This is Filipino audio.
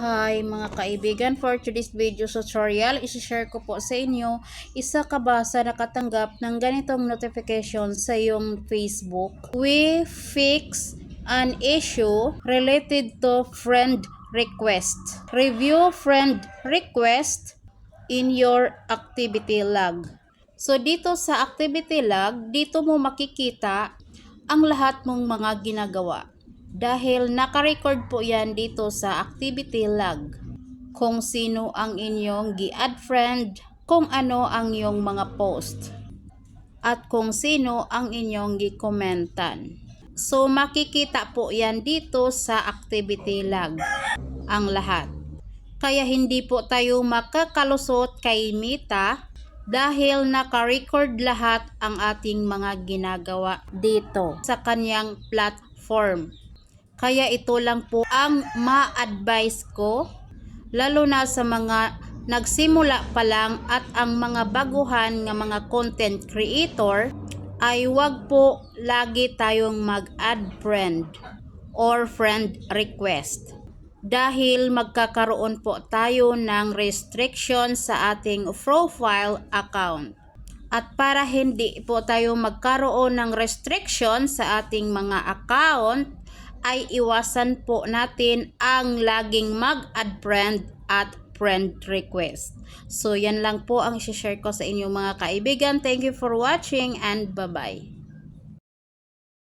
Hi mga kaibigan, for today's video tutorial, isi-share ko po sa inyo isa ka ba sa nakatanggap ng ganitong notification sa iyong Facebook. We fix an issue related to friend request. Review friend request in your activity log. So dito sa activity log, dito mo makikita ang lahat mong mga ginagawa. Dahil naka-record po yan dito sa activity log. Kung sino ang inyong gi-add friend, kung ano ang iyong mga post, at kung sino ang inyong gi-commentan. So makikita po yan dito sa activity log ang lahat. Kaya hindi po tayo makakalusot kay Mita dahil naka-record lahat ang ating mga ginagawa dito sa kanyang platform. Kaya ito lang po ang ma-advise ko lalo na sa mga nagsimula pa lang at ang mga baguhan ng mga content creator ay wag po lagi tayong mag-add friend or friend request dahil magkakaroon po tayo ng restriction sa ating profile account. At para hindi po tayo magkaroon ng restriction sa ating mga account, ay iwasan po natin ang laging mag-add friend at friend request. So yan lang po ang share ko sa inyo mga kaibigan. Thank you for watching and bye-bye.